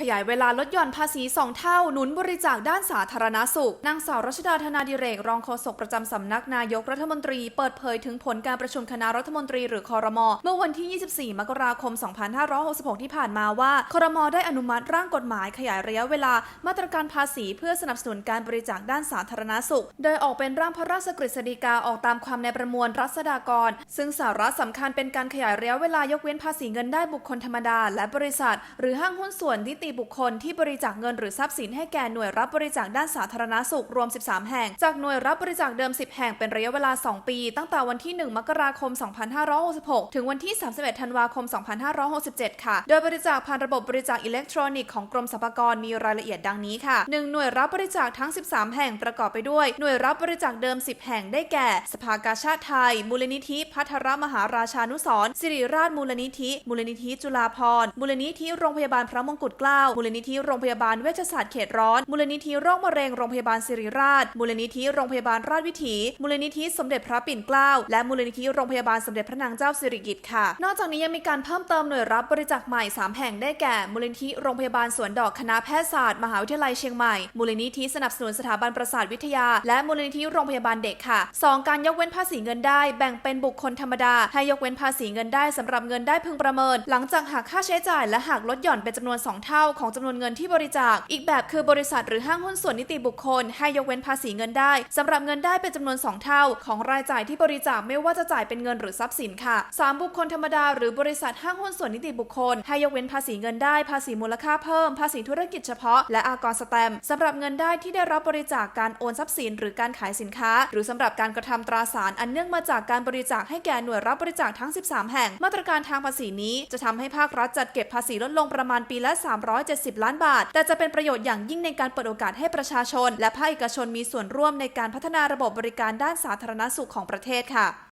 ขยายเวลาลดหย่อนภาษี 2 เท่า หนุนบริจาคด้านสาธารณสุข นางสาวรัชดาธนาดิเรก รองโฆษกประจำสำนักนายกรัฐมนตรี เปิดเผยถึงผลการประชุมคณะรัฐมนตรีหรือคอรมอเมื่อวันที่ 24 มกราคม 2566 ที่ผ่านมาว่าคอรมอได้อนุมัติร่างกฎหมายขยายระยะเวลา มาตรการภาษีเพื่อสนับสนุนการบริจาคด้านสาธารณสุข โดยออกเป็นร่างพระราชกฤษฎีกาออกตามความในประมวลรัษฎากร ซึ่งสาระสำคัญเป็นการขยายระยะเวลายกเว้นภาษีเงินได้บุคคลธรรมดา และบริษัท หรือห้างหุ้นส่วนนิติบุคคลที่บริจาคเงินหรือทรัพย์สินให้แก่หน่วยรับบริจาคด้านสาธารณสุขรวม 13 แห่ง จากหน่วยรับบริจาคเดิม 10 แห่งเป็นระยะเวลา 2 ปี ตั้งแต่วันที่ 1 มกราคม 2566 ถึงวันที่ 31 ธันวาคม 2567 ค่ะ โดยบริจาคผ่านระบบบริจาคอิเล็กทรอนิกส์ของกรมสรรพากรมีรายละเอียดดังนี้ค่ะ 1 หน่วยรับบริจาคทั้ง 13 แห่งประกอบไปด้วย หน่วยรับบริจาคเดิม 10 แห่งได้แก่ สภากาชาติไทย มูลนิธิพัทรมหาราชานุสรสิริราชมูลนิธิ มูลนิธิจุฬาภรณ์มูลนิธิโรงพยาบาลพระมงกุฎเกล้ามูลนิธิโรงพยาบาลเวชศาสตร์เขตร้อน มูลนิธิโรคมะเร็งโรงพยาบาลสิริราช มูลนิธิโรงพยาบาลราชวิถี มูลนิธิสมเด็จพระปิ่นเกล้า และมูลนิธิโรงพยาบาลสมเด็จพระนางเจ้าสิริกิติ์ค่ะ นอกจากนี้ยังมีการเพิ่มเติมหน่วยรับบริจาคใหม่ 3 แห่งได้แก่ มูลนิธิโรงพยาบาลสวนดอกคณะแพทยศาสตร์มหาวิทยาลัยเชียงใหม่ มูลนิธิสนับสนุนสถาบันประสาทวิทยา และมูลนิธิโรงพยาบาลเด็กค่ะ 2 การยกเว้นภาษีเงินได้ แบ่งเป็นบุคคลธรรมดา ให้ยกเว้นภาษีเงินได้สำหรับเงินได้พึงประเมิน หลังจากหักค่าใช้จ่ายและหักลดหย่อนเป็นจำนวน 2 เท่าของจำนวนเงินที่บริจาค อีกแบบคือบริษัทหรือห้างหุ้นส่วนนิติบุคคล ให้ยกเว้นภาษีเงินได้สำหรับเงินได้เป็นจำนวน 2 เท่า ของรายจ่ายที่บริจาคไม่ว่าจะจ่ายเป็นเงินหรือทรัพย์สินค่ะ 3 บุคคลธรรมดาหรือบริษัทห้างหุ้นส่วนนิติบุคคล ให้ยกเว้นภาษีเงินได้ ภาษีมูลค่าเพิ่ม ภาษีธุรกิจเฉพาะ และอากรสแตมป์สำหรับเงินได้ที่ได้รับบริจาคการโอนทรัพย์สิน หรือการขายสินค้า หรือสำหรับการกระทำตราสารอันเนื่องมาจากการบริจาคให้แก่หน่วยรับบริจาคทั้ง 13 แห่ง มาตรการทางภาษีนี้จะทำให้ภาครัฐจัดเก็บภาษีลดลงประมาณปีละ170 ล้านบาท แต่จะเป็นประโยชน์อย่างยิ่งในการเปิดโอกาสให้ประชาชน และภาคเอกชนมีส่วนร่วมในการพัฒนาระบบบริการด้านสาธารณสุขของประเทศค่ะ